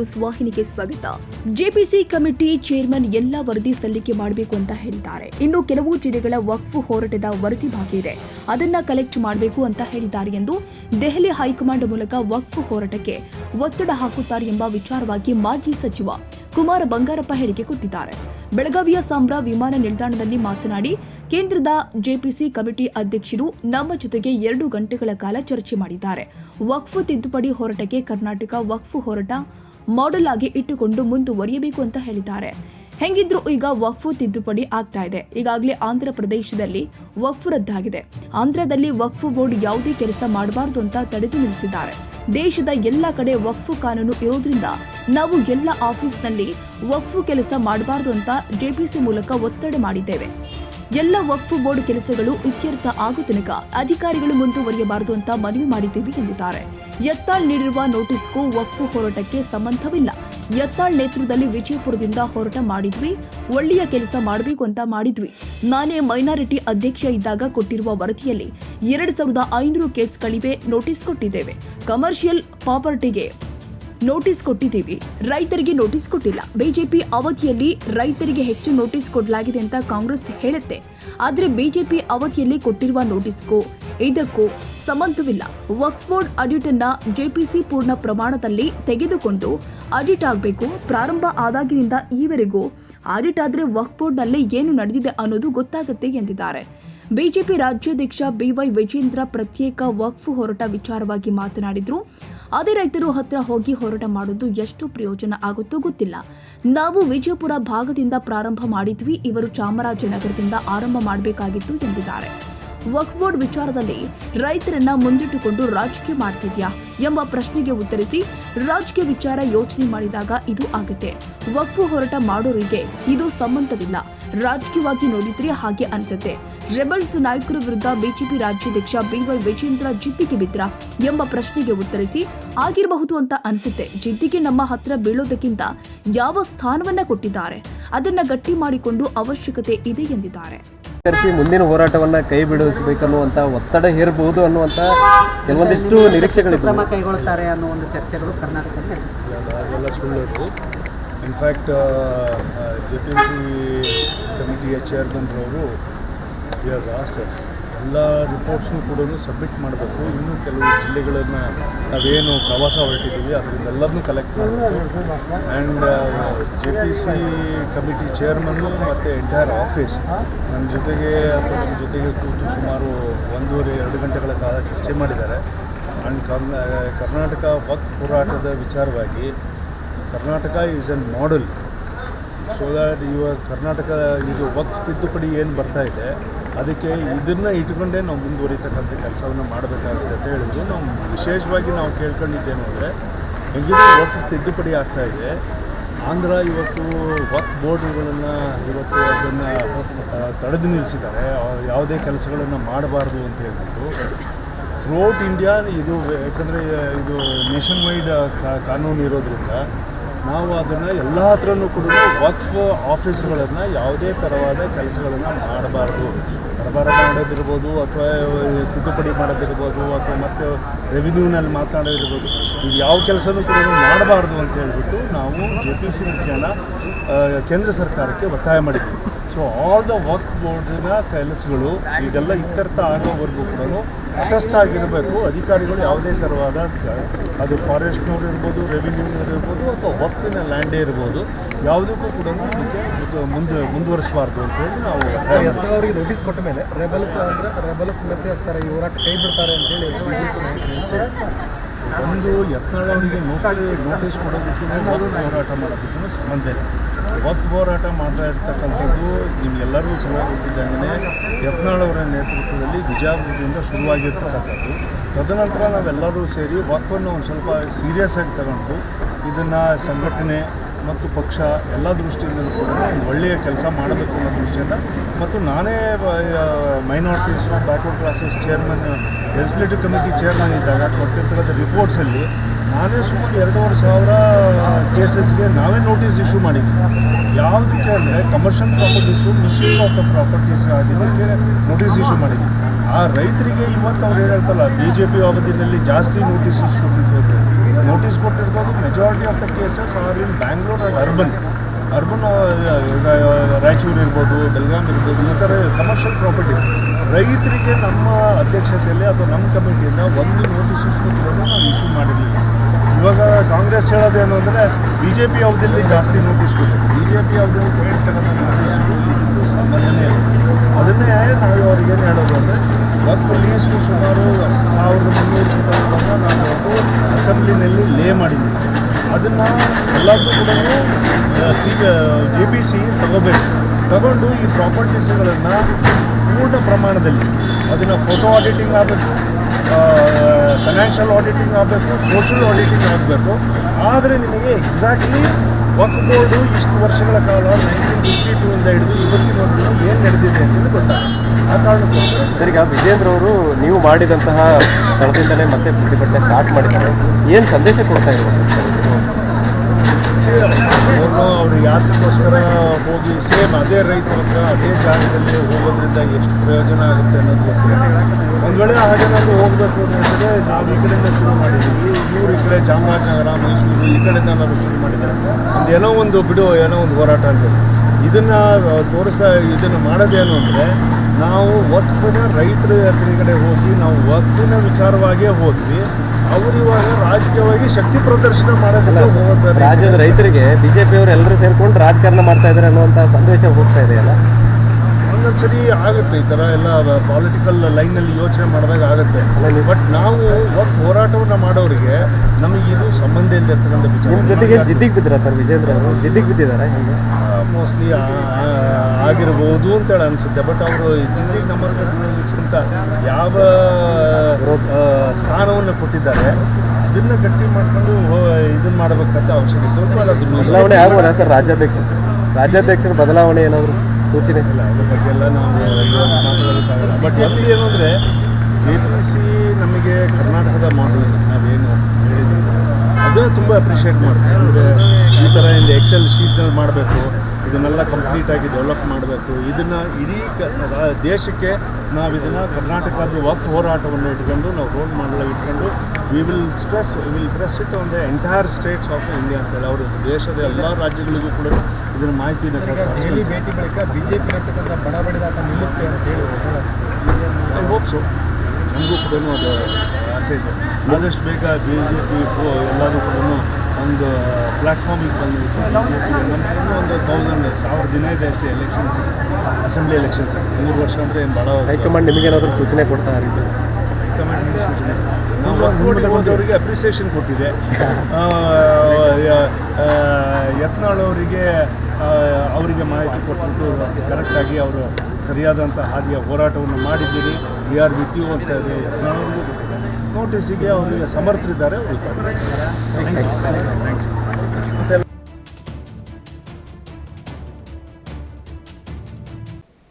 News ವಾಹಿನಿಗೆ ಸ್ವಾಗತ. JPC committee chairman ಎಲ್ಲ ವರದಿ ಸಲ್ಲಿಕೆ ಮಾಡಬೇಕು ಅಂತ ಹೇಳಿದ್ದಾರೆ. ಇನ್ನು ಕೆಲವು ಜಿಲ್ಲೆಗಳ ವಕ್ಫ್ ಹೋರಾಟದ ವರದಿ ಬಾಕಿ ಇದೆ. ಅದನ್ನ ಕಲೆಕ್ಟ್ ಮಾಡಬೇಕು ಅಂತ ಹೇಳಿದ್ದಾರೆ ಎಂದು ದೆಹಲಿ ಹೈಕಮಾಂಡ್ ಮೂಲಕ ವಕ್ಫ್ ಹೋರಾಟಕ್ಕೆ ಒತ್ತಡ ಹಾಕುತ್ತಾರೆ ಎಂಬ ವಿಚಾರವಾಗಿ ಮಾಜಿ ಸಚಿವ ಕುಮಾರ ಬಂಗಾರಪ್ಪ ಹೇಳಿಕೆ ಕೊಟ್ಟಿದ್ದಾರೆ. ಬೆಳಗಾವಿಯ ಸಾಂಬ್ರಾ ವಿಮಾನ ನಿಲ್ದಾಣದಲ್ಲಿ ಮಾತನಾಡಿ, ಕೇಂದ್ರದ ಜೆಪಿಸಿ ಕಮಿಟಿ ಅಧ್ಯಕ್ಷರು ನಮ್ಮ ಜೊತೆಗೆ ಎರಡು ಗಂಟೆಗಳ ಕಾಲ ಚರ್ಚೆ ಮಾಡಿದ್ದಾರೆ. ವಕ್ಫ್ ತಿದ್ದುಪಡಿ ಹೋರಾಟಕ್ಕೆ ಕರ್ನಾಟಕ ವಕ್ಫ್ ಹೋರಾಟ ಮಾಡೆಲ್ ಆಗಿ ಇಟ್ಟುಕೊಂಡು ಮುಂದುವರಿಯಬೇಕು ಅಂತ ಹೇಳಿದ್ದಾರೆ. ಹೆಂಗಿದ್ರು ಈಗ ವಕ್ಫು ತಿದ್ದುಪಡಿ ಆಗ್ತಾ ಇದೆ. ಈಗಾಗಲೇ ಆಂಧ್ರ ಪ್ರದೇಶದಲ್ಲಿ ವಕ್ಫು ರದ್ದಾಗಿದೆ. ಆಂಧ್ರದಲ್ಲಿ ವಕ್ಫು ಬೋರ್ಡ್ ಯಾವುದೇ ಕೆಲಸ ಮಾಡಬಾರದು ಅಂತ ತಡೆದು ನಿಲ್ಲಿಸಿದ್ದಾರೆ. ದೇಶದ ಎಲ್ಲ ಕಡೆ ವಕ್ಫು ಕಾನೂನು ಇರೋದ್ರಿಂದ ನಾವು ಎಲ್ಲ ಆಫೀಸ್ನಲ್ಲಿ ವಕ್ಫು ಕೆಲಸ ಮಾಡಬಾರದು ಅಂತ ಜೆಪಿಸಿ ಮೂಲಕ ಒತ್ತಡ ಮಾಡಿದ್ದೇವೆ. ಎಲ್ಲ ವಕ್ಫು ಬೋರ್ಡ್ ಕೆಲಸಗಳು ಇತ್ಯರ್ಥ ಆಗೋ ತನಕ ಅಧಿಕಾರಿಗಳು ಮುಂದುವರಿಯಬಾರದು ಅಂತ ಮನವಿ ಮಾಡಿದ್ದೀವಿ ಎಂದಿದ್ದಾರೆ. ಯತ್ನಾಳ್ ನೀಡಿರುವ ನೋಟಿಸ್ಗೂ ವಕ್ಫು ಹೋರಾಟಕ್ಕೆ ಸಂಬಂಧವಿಲ್ಲ. ಯತ್ನಾಳ್ ನೇತೃತ್ವದಲ್ಲಿ ವಿಜಯಪುರದಿಂದ ಹೋರಾಟ ಮಾಡಿದ್ವಿ, ಒಳ್ಳೆಯ ಕೆಲಸ ಮಾಡಬೇಕು ಅಂತ ಮಾಡಿದ್ವಿ. ನಾನೇ ಮೈನಾರಿಟಿ ಅಧ್ಯಕ್ಷ ಇದ್ದಾಗ ಕೊಟ್ಟಿರುವ ವರದಿಯಲ್ಲಿ ಎರಡು ಸಾವಿರದ ಐನೂರು ಕೇಸ್ಗಳಿವೆ ನೋಟಿಸ್ ಕೊಟ್ಟಿದ್ದೇವೆ. ಕಮರ್ಷಿಯಲ್ ಪ್ರಾಪರ್ಟಿಗೆ ನೋಟಿಸ್ ಕೊಟ್ಟಿದ್ದೀವಿ. ರೈತರಿಗೆ ನೋಟಿಸ್ ಕೊಟ್ಟಿಲ್ಲ. ಬಿಜೆಪಿ ಅವಧಿಯಲ್ಲಿ ರೈತರಿಗೆ ಹೆಚ್ಚು ನೋಟಿಸ್ ಕೊಡಲಾಗಿದೆ ಅಂತ ಕಾಂಗ್ರೆಸ್ ಹೇಳುತ್ತೆ. ಆದರೆ ಬಿಜೆಪಿ ಅವಧಿಯಲ್ಲಿ ಕೊಟ್ಟಿರುವ ನೋಟಿಸ್ಗೂ ಇದಕ್ಕೂ ಸಂಬಂಧವಿಲ್ಲ ವಕ್ಫ್ ಬೋರ್ಡ್ ಆಡಿಟ್ ಅನ್ನ ಜೆಪಿಸಿ ಪೂರ್ಣ ಪ್ರಮಾಣದಲ್ಲಿ ತೆಗೆದುಕೊಂಡು ಆಡಿಟ್ ಆಗಬೇಕು. ಪ್ರಾರಂಭ ಆದಾಗಿನಿಂದ ಈವರೆಗೂ ಆಡಿಟ್ ಆದರೆ ವಕ್ಫ್ ಬೋರ್ಡ್ನಲ್ಲಿ ಏನು ನಡೆದಿದೆ ಅನ್ನೋದು ಗೊತ್ತಾಗುತ್ತೆ ಎಂದಿದ್ದಾರೆ. ಬಿಜೆಪಿ ರಾಜ್ಯಾಧ್ಯಕ್ಷ ಬಿವೈ ವಿಜೇಂದ್ರ ಪ್ರತ್ಯೇಕ ವಕ್ಫ್ ಹೋರಾಟ ವಿಚಾರವಾಗಿ ಮಾತನಾಡಿದ್ರು. ಅದೇ ರೈತರು ಹತ್ರ ಹೋಗಿ ಹೋರಾಟ ಮಾಡೋದು ಎಷ್ಟು ಪ್ರಯೋಜನ ಆಗುತ್ತೋ ಗೊತ್ತಿಲ್ಲ. ನಾವು ವಿಜಯಪುರ ಭಾಗದಿಂದ ಪ್ರಾರಂಭ ಮಾಡಿದ್ವಿ, ಇವರು ಚಾಮರಾಜನಗರದಿಂದ ಆರಂಭ ಮಾಡಬೇಕಾಗಿತ್ತು ಎಂದಿದ್ದಾರೆ. ವಕ್ಫ್ ಬೋರ್ಡ್ ವಿಚಾರದಲ್ಲಿ ರೈತರನ್ನ ಮುಂದಿಟ್ಟುಕೊಂಡು ರಾಜಕೀಯ ಮಾಡ್ತಿದ್ಯಾ ಎಂಬ ಪ್ರಶ್ನೆಗೆ ಉತ್ತರಿಸಿ, ರಾಜಕೀಯ ವಿಚಾರ ಯೋಚನೆ ಮಾಡಿದಾಗ ಇದು ಆಗುತ್ತೆ. ವಕ್ಫ್ ಹೋರಾಟ ಮಾಡೋರಿಗೆ ಇದು ಸಂಬಂಧವಿಲ್ಲ. ರಾಜಕೀಯವಾಗಿ ನೋಡಿದ್ರೆ ಹಾಗೆ ಅನ್ಸುತ್ತೆ. ರೆಬಲ್ಸ್ ನಾಯಕರ ವಿರುದ್ಧ ಬಿಜೆಪಿ ರಾಜ್ಯಾಧ್ಯಕ್ಷ ಬಿವೈ ವಿಜೇಂದ್ರ ಜಿದ್ದಿಗೆ ಬಿದ್ರ ಎಂಬ ಪ್ರಶ್ನೆಗೆ ಉತ್ತರಿಸಿ ಆಗಿರಬಹುದು ಅಂತ ಅನಿಸುತ್ತೆ. ಜಿದ್ದಿಗೆ ನಮ್ಮ ಹತ್ರ ಬೀಳೋದಕ್ಕಿಂತ ಯಾವ ಸ್ಥಾನವನ್ನ ಕೊಟ್ಟಿದ್ದಾರೆ? ಅದನ್ನ ಗಟ್ಟಿ ಮಾಡಿಕೊಂಡು ಅವಶ್ಯಕತೆ ಇದೆ ಎಂದಿದ್ದಾರೆ. ಮುಂದಿನ ಹೋರಾಟವನ್ನ ಕೈ ಬಿಡಿಸಬೇಕನ್ನುವಂತ ಒತ್ತಡ ಹೇರಬಹುದು ಅನ್ನುವಂತ ಕೆಲವೊಂದಿಷ್ಟು ನಿರೀಕ್ಷೆಗಳು ಕ್ರಮ ಕೈಗೊಳ್ಳುತ್ತಾರೆ ಅನ್ನೋ ಒಂದು ಚರ್ಚೆಗಳು ಕರ್ನಾಟಕದಲ್ಲಿ ಅದೆಲ್ಲ ಸುಳ್ಳದು in fact J P C ಕಮಿಟಿಯ ಚೇರ್ಮನ್ರವರು ಆಸ್ ಆಸ್ಟರ್ಸ್ ಎಲ್ಲ ರಿಪೋರ್ಟ್ಸ್ನು ಕೂಡ ಸಬ್ಮಿಟ್ ಮಾಡಬೇಕು. ಇನ್ನೂ ಕೆಲವು ಜಿಲ್ಲೆಗಳನ್ನು ನಾವೇನು ಪ್ರವಾಸ ಹೊರಟಿದ್ದೀವಿ ಅದರಿಂದೆಲ್ಲದನ್ನೂ ಕಲೆಕ್ಟ್ ಮಾಡಬೇಕು. And J P C committee ಚೇರ್ಮನ್ನು ಮತ್ತು ಎಂಟೈರ್ ಆಫೀಸ್ ನಮ್ಮ ಜೊತೆಗೆ ಅಥವಾ ನಮ್ಮ ಜೊತೆಗೆ ಕೂತು ಸುಮಾರು ಒಂದೂವರೆ, ಎರಡು ಗಂಟೆಗಳ ಕಾಲ ಚರ್ಚೆ ಮಾಡಿದ್ದಾರೆ. ಆ್ಯಂಡ್ ಕರ್ನಾ, ಕರ್ನಾಟಕ ವಕ್ ಹೋರಾಟದ ವಿಚಾರವಾಗಿ Karnataka is an model so that ಇವಾಗ ಕರ್ನಾಟಕ, ಇದು ವಕ್ ತಿದ್ದುಪಡಿ ಏನು ಬರ್ತಾ ಇದೆ ಅದಕ್ಕೆ ಇದನ್ನು ಇಟ್ಕೊಂಡೇ ನಾವು ಮುಂದುವರಿತಕ್ಕಂಥ ಕೆಲಸವನ್ನು ಮಾಡಬೇಕಾಗುತ್ತೆ ಅಂತ ಹೇಳಿದ್ರು. ನಾವು ವಿಶೇಷವಾಗಿ ನಾವು ಕೇಳ್ಕೊಂಡಿದ್ದೇನು ಅಂದರೆ, ಹೆಂಗಿದ್ರೆ ಒಟ್ಟು ತಿದ್ದುಪಡಿ ಆಗ್ತಾ ಇದೆ. ಆಂಧ್ರ ಇವತ್ತು ವಕ್ ಬೋರ್ಡ್ಗಳನ್ನು ಇವತ್ತು ಅದನ್ನು ತಡೆದು ನಿಲ್ಲಿಸಿದ್ದಾರೆ. ಯಾವುದೇ ಕೆಲಸಗಳನ್ನು ಮಾಡಬಾರ್ದು ಅಂತ ಹೇಳ್ಬಿಟ್ಟು. ಥ್ರೂಔಟ್ ಇಂಡಿಯಾ ಇದು, ಯಾಕಂದರೆ, ಇದು ನೇಷನ್ ವೈಡ್ ಕಾನೂನು ಇರೋದ್ರಿಂದ ನಾವು ಅದನ್ನು ಎಲ್ಲ ಹತ್ರನೂ ಕೂಡ ವಕ್ಫ್ ಆಫೀಸ್ಗಳನ್ನು ಯಾವುದೇ ಥರವಾದ ಕೆಲಸಗಳನ್ನು ಮಾಡಬಾರ್ದು. ಸರಬಾರ ಮಾಡೋದಿರ್ಬೋದು ಅಥವಾ ತಿದ್ದುಪಡಿ ಮಾಡೋದಿರ್ಬೋದು ಅಥವಾ ಮತ್ತು ರೆವಿನ್ಯೂನಲ್ಲಿ ಮಾತಾಡೋದಿರ್ಬೋದು ಇದು ಯಾವ ಕೆಲಸನೂ ಕೂಡ ಮಾಡಬಾರ್ದು ಅಂತ ಹೇಳಿಬಿಟ್ಟು ನಾವು ಜೆ ಪಿ ಸಿ ಮುಖ್ಯನ ಕೇಂದ್ರ ಸರ್ಕಾರಕ್ಕೆ ಒತ್ತಾಯ ಮಾಡಿದ್ದೀವಿ. ಸೊ ಆಲ್ ದ ವರ್ಕ್ ಬೋರ್ಡ್ನ ಕೆಲಸಗಳು ಇದೆಲ್ಲ ಇತ್ಯರ್ಥ ಆಗೋವರೆಗೂ ಕೂಡ ತಟಸ್ಥ ಆಗಿರಬೇಕು. ಅಧಿಕಾರಿಗಳು ಯಾವುದೇ ಥರವಾದ ಅದು ಫಾರೆಸ್ಟ್ನವ್ರು ಇರ್ಬೋದು ರೆವಿನ್ಯೂನವ್ರು ಇರ್ಬೋದು ಅಥವಾ ವರ್ಕಿನ ಲ್ಯಾಂಡೇ ಇರ್ಬೋದು ಯಾವುದಕ್ಕೂ ಕೂಡ ಇದಕ್ಕೆ ಇದು ಮುಂದೆ ಮುಂದುವರಿಸಬಾರ್ದು ಅಂತೇಳಿ ನಾವು ಒತ್ತಾಯ ಅವರಿಗೆ ನೋಟಿಸ್ ಕೊಟ್ಟ ಮೇಲೆ ರೆಬಲ್ಸ್ ಅಂದರೆ ರೆಬಲ್ಸ್ ಮತ್ತೆ ಇರ್ತಾರೆ ಇವರ ಕೈ ಬಿಡ್ತಾರೆ ಅಂತೇಳಿ ಒಂದು ಯತ್ನಾಳ್ ಅವರಿಗೆ ನೋಟಿಸ್ ಕೊಡೋದಕ್ಕೂ ಹೋರಾಟ ಮಾಡೋದಕ್ಕೂ ಸಂಬಂಧ ಇಲ್ಲ. ವಕ್ಫ್ ಹೋರಾಟ ಮಾಡ್ತಾ ಇರ್ತಕ್ಕಂಥದ್ದು ನಿಮಗೆಲ್ಲರಿಗೂ ಚೆನ್ನಾಗಿ ಗೊತ್ತಿದ್ದಂಗೆ ಯತ್ನಾಳ್ ಅವರ ನೇತೃತ್ವದಲ್ಲಿ ಬಿಜಾಪುರದಿಂದ ಶುರುವಾಗಿರ್ತಕ್ಕಂಥದ್ದು. ತದನಂತರ ನಾವೆಲ್ಲರೂ ಸೇರಿ ವಕ್ಫನ್ನು ಒಂದು ಸ್ವಲ್ಪ ಸೀರಿಯಸ್ ಆಗಿ ತಗೊಂಡು ಇದನ್ನು ಸಂಘಟನೆ ಮತ್ತು ಪಕ್ಷ ಎಲ್ಲ ದೃಷ್ಟಿಯಿಂದಲೂ ಕೂಡ ಒಳ್ಳೆಯ ಕೆಲಸ ಮಾಡಬೇಕು ಅನ್ನೋ ದೃಷ್ಟಿಯಿಂದ ಮತ್ತು ನಾನೇ minorities backward classes chairman legislative committee chairman ಇದ್ದಾಗ ಕೊಟ್ಟಿರ್ತಕ್ಕಂಥ ರಿಪೋರ್ಟ್ಸಲ್ಲಿ ನಾನೇ ಸುಮಾರು ಎರಡೂವರೆ ಸಾವಿರ ಕೇಸಸ್ಗೆ ನಾವೇ ನೋಟಿಸ್ ಇಶ್ಯೂ ಮಾಡಿದ್ವಿ. ಯಾವುದಕ್ಕೆ ಅಂದರೆ commercial properties misuse of the properties ಆಗಿದ್ದಕ್ಕೆ ನೋಟಿಸ್ ಇಶ್ಯೂ ಮಾಡಿದ್ವಿ. ಆ ರೈತರಿಗೆ ಇವತ್ತು ಅವ್ರು ಹೇಳ್ತಲ್ಲ ಬಿ ಜೆ ಪಿ ಅವಧಿನಲ್ಲಿ ಜಾಸ್ತಿ ನೋಟಿಸ್ ಕೊಟ್ಟಿರ್ಬೋದು notice ಕೊಟ್ಟಿರ್ಬೋದು majority of the cases are in Bangalore and urban urban Raichur ಇರ್ಬೋದು ಬೆಲ್ಗಾಮ್ ಇರ್ಬೋದು, ಈ ಥರ ಕಮರ್ಷಿಯಲ್ ಪ್ರಾಪರ್ಟಿ ರೈತರಿಗೆ ನಮ್ಮ ಅಧ್ಯಕ್ಷತೆಯಲ್ಲಿ ಅಥವಾ ನಮ್ಮ ಕಮಿಟಿಯಿಂದ ಒಂದು ನೋಟಿಸ್ ಕೂಡ ನಾವು ಇಶ್ಯೂ ಮಾಡಿರಲಿಲ್ಲ. ಇವಾಗ ಕಾಂಗ್ರೆಸ್ ಹೇಳೋದೇನು ಅಂದರೆ ಬಿ ಜೆ ಪಿ ಅವಧಿಯಲ್ಲಿ ಜಾಸ್ತಿ ನೋಟಿಸ್ ಬಿ ಜೆ ಪಿ ಅವಧಿಯಲ್ಲಿ ಕೇಳ್ತಕ್ಕಂಥ ನೋಟಿಸ್ಗಳು ಸಾಮಾನ್ಯನೇ ಅದನ್ನೇ ನಾವು ಅವ್ರಿಗೇನು ಹೇಳೋದು ಅಂದರೆ ಒಂದು ಲೀಸ್ಟು ಸುಮಾರು ಸಾವಿರದ ಮುನ್ನೂರು ಕುಟುಂಬವನ್ನು ನಾನು ಅವತ್ತು ಅಸೆಂಬ್ಲಿನಲ್ಲಿ ಲೇ ಮಾಡಿದ್ದೀನಿ ಅದನ್ನು ಎಲ್ಲದೂ ಕೂಡ ಸಿ ಜೆ ಪಿ ಸಿ ತಗೋಬೇಕು. ತಗೊಂಡು ಈ ಪ್ರಾಪರ್ಟೀಸ್ಗಳನ್ನು ಪೂರ್ಣ ಪ್ರಮಾಣದಲ್ಲಿ, ಅದನ್ನು ಫೋಟೋ ಆಡಿಟಿಂಗ್ ಆಗಬೇಕು ಫೈನಾನ್ಷಿಯಲ್ ಆಡಿಟಿಂಗ್ ಆಗಬೇಕು ಸೋಷಿಯಲ್ ಆಡಿಟಿಂಗ್ ಆಗಬೇಕು. ಆದರೆ ನಿಮಗೆ ಎಕ್ಸಾಕ್ಟ್ಲಿ ವಕ್ ಬೋರ್ಡು ಇಷ್ಟು ವರ್ಷಗಳ ಕಾಲ ನೈನ್ಟೀನ್ ಫಿಫ್ಟಿ ಟೂ ಇಂದ ಹಿಡಿದು ಇವತ್ತಿನವರೆಗೂ ಏನು ನಡೆದಿದೆ ಅಂತ ಗೊತ್ತಾಗುತ್ತೆ ಆ ಕಾರಣಕ್ಕೋಸ್ಕರ. ಸರಿ ಈಗ ವಿಜೇಂದ್ರ ಅವರು ನೀವು ಮಾಡಿದಂತಹ ಸ್ಥಳದಿಂದಲೇ ಮತ್ತೆ ಪ್ರತಿಭಟನೆ ಸ್ಟಾರ್ಟ್ ಮಾಡಿದ್ದಾರೆ. ಏನು ಸಂದೇಶ ಕೊಡ್ತಾ ಇರ್ಬೋದು ಅವರು ಅವ್ರು ಯಾತಕ್ಕೋಸ್ಕರ ಹೋಗಿ ಸೇಮ್ ಅದೇ ರೈತರ ಹತ್ರ ಅದೇ ಜಾಗದಲ್ಲಿ ಹೋಗೋದ್ರಿಂದ ಎಷ್ಟು ಪ್ರಯೋಜನ ಆಗುತ್ತೆ ಅನ್ನೋದು ಗೊತ್ತಿಲ್ಲ. ಒಂದು ವೇಳೆ ಹಾಗೇನಾದ್ರು ಹೋಗಬೇಕು ಅಂತಂದರೆ ನಾವು ಈ ಕಡೆಯಿಂದ ಶುರು ಮಾಡಿದ್ದೀವಿ. ಇವರು ಈ ಕಡೆ ಚಾಮರಾಜನಗರ ಮೈಸೂರು, ಈ ಕಡೆಯಿಂದ ನಾವು ಶುರು ಮಾಡಿದ್ದಾರೆ ಒಂದು ಏನೋ ಒಂದು ಬಿಡು, ಏನೋ ಒಂದು ಹೋರಾಟ ಅಂತ ಇದನ್ನು ತೋರಿಸ್ತಾ, ಇದನ್ನು ಮಾಡೋದೇನು ಅಂದರೆ ನಾವು ವಕ್ಫಿನ ರೈತರ ಕಡೆ ಹೋಗಿ, ನಾವು ವಕ್ಫಿನ ವಿಚಾರವಾಗಿಯೇ ಹೋದ್ವಿ. ಅವರು ಇವಾಗ ರಾಜಕೀಯವಾಗಿ ಶಕ್ತಿ ಪ್ರದರ್ಶನ ಮಾಡೋದಿಲ್ಲ ರಾಜ್ಯದ ರೈತರಿಗೆ ಬಿಜೆಪಿ ಅವರು ಎಲ್ಲರೂ ಸೇರ್ಕೊಂಡು ರಾಜಕಾರಣ ಮಾಡ್ತಾ ಇದ್ದಾರೆ ಅನ್ನುವಂಥ ಸಂದೇಶ ಹೋಗ್ತಾ ಇದೆಯಲ್ಲ ಒಂದೊಂದು ಸರಿ ಆಗುತ್ತೆ ಈ ಥರ ಎಲ್ಲ ಪಾಲಿಟಿಕಲ್ ಲೈನಲ್ಲಿ ಯೋಚನೆ ಮಾಡಿದಾಗ ಆಗುತ್ತೆ. ಬಟ್ ನಾವು ಒಂದು ಹೋರಾಟವನ್ನು ಮಾಡೋರಿಗೆ ನಮಗೆ ಇದು ಸಂಬಂಧ ಇಲ್ಲದಿರ್ತಕ್ಕಂಥ ವಿಚಾರ. ಜೊತೆಗೆ ಜಿದ್ದಿಗೆ ಬಿದ್ದಿರಾ ಸರ್ ವಿಜೇಂದ್ರ ಅವರು? ಜಿದ್ದಿಗೆ ಬಿದ್ದಿದ್ದಾರೆ ಹೇಗೆ? ಮೋಸ್ಟ್ಲಿ ಆಗಿರ್ಬೋದು ಅಂತೇಳಿ ಅನಿಸುತ್ತೆ. ಬಟ್ ಅವರು ಜಿಂದಿಗೆ ನಂಬರ್ ಕಟ್ಟಿರೋದಕ್ಕಿಂತ ಯಾವ ಸ್ಥಾನವನ್ನು ಕೊಟ್ಟಿದ್ದಾರೆ ಅದನ್ನು ಗಟ್ಟಿ ಮಾಡ್ಕೊಂಡು ಇದನ್ನು ಮಾಡಬೇಕಂತ ಅವಶ್ಯಕತೆ ಸರ್ ರಾಜ್ಯಾಧ್ಯಕ್ಷ ರಾಜ್ಯಾಧ್ಯಕ್ಷರ. ಬದಲಾವಣೆ ಏನಾದರೂ ಸೂಚನೆ? ಇಲ್ಲ ಅದ್ರ ಬಗ್ಗೆ ಎಲ್ಲ ನಾವು ಮಾತಾಡೋದಕ್ಕಾಗಲ್ಲ ಬಟ್ ಒಂದು ಏನು ಅಂದರೆ ಜೆ ಪಿ ಸಿ ನಮಗೆ ಕರ್ನಾಟಕದ ಮಾಡಲ್ ನಾವೇನು ಹೇಳಿದ್ದೀವಿ ಅದನ್ನು ತುಂಬ ಅಪ್ರಿಷಿಯೇಟ್ ಮಾಡ್ತೀವಿ. ಅಂದರೆ ಈ ಥರ ಇಲ್ಲಿ ಎಕ್ಸೆಲ್ ಶೀಟ್ನಲ್ಲಿ ಮಾಡಬೇಕು. ಇದನ್ನೆಲ್ಲ ಕಂಪ್ಲೀಟಾಗಿ ಡೆವಲಪ್ ಮಾಡಬೇಕು. ಇದನ್ನು ಇಡೀ ದೇಶಕ್ಕೆ ನಾವು ಇದನ್ನು ಕರ್ನಾಟಕದ ವಕ್ ಹೋರಾಟವನ್ನು ಇಟ್ಕೊಂಡು ನಾವು ರೋಡ್ ಮಾಡಲು ಇಟ್ಕೊಂಡು we will stress we will press it on the entire states of India ಅಂತೇಳಿ ಅವರು ದೇಶದ ಎಲ್ಲ ರಾಜ್ಯಗಳಿಗೂ ಕೂಡ ಇದನ್ನು ಮಾಹಿತಿ ದೆಹಲಿ ಕೊಡ್ತಾರೆ ಭೇಟಿ ಬಳಿಕ ಬಿಜೆಪಿ ಇರ್ತಕ್ಕಂಥ ನಿಲ್ಲುತ್ತೆ ಅಂತ ಹೇಳಿ ಐ ಹೋಪ್ ಸೊ ನಮಗೂ ಕೂಡ ಅದು ಆಸೆ ಇದೆ. ಆದಷ್ಟು ಬೇಗ ಬಿ ಜೆ ಪಿ ಎಲ್ಲರೂ ಕೂಡ ಒಂದು ಪ್ಲ್ಯಾಟ್ಫಾರ್ಮಿಗೆ ಬಂದು ನಮ್ಮನ್ನು ಒಂದು ತೌಸಂಡ್ ಸಾವಿರ ದಿನ ಇದೆ ಅಷ್ಟೇ ಎಲೆಕ್ಷನ್ಸ್ ಅಸೆಂಬ್ಲಿ ಎಲೆಕ್ಷನ್ಸ್ ಮೂರು ವರ್ಷ ಅಂದರೆ ಏನು ಭಾಳ ಹೈಕಮಾಂಡ್ ನಿಮಗೇನಾದರೂ ಸೂಚನೆ ಕೊಡ್ತಾ ಇದ್ದಾರೆ? ಹೈಕಮಾಂಡ್ ಸೂಚನೆ ನಾವು ನೋಡಿ ಹೋದವರಿಗೆ ಅಪ್ರಿಸಿಯೇಷನ್ ಕೊಟ್ಟಿದೆ. ಯತ್ನಾಳ್ ಅವರಿಗೆ ಅವರಿಗೆ ಮಾಹಿತಿ ಕೊಟ್ಬಿಟ್ಟು ಕರೆಕ್ಟಾಗಿ ಅವರು ಸರಿಯಾದಂಥ ಹಾದಿಯ ಹೋರಾಟವನ್ನು ಮಾಡಿದ್ದೀರಿ. ವಿ ಆರ್ ವಿತ್ ಯು ಅಂತ ಯತ್ನಾಳ್ ಅವ್ರಿಗೂ ಕೊಟ್ಟಿದ್ದಾರೆ ನೋಟಿಸಿಗೆ ಅವರಿಗೆ ಸಮರ್ಥರಿದ್ದಾರೆ ಅವರು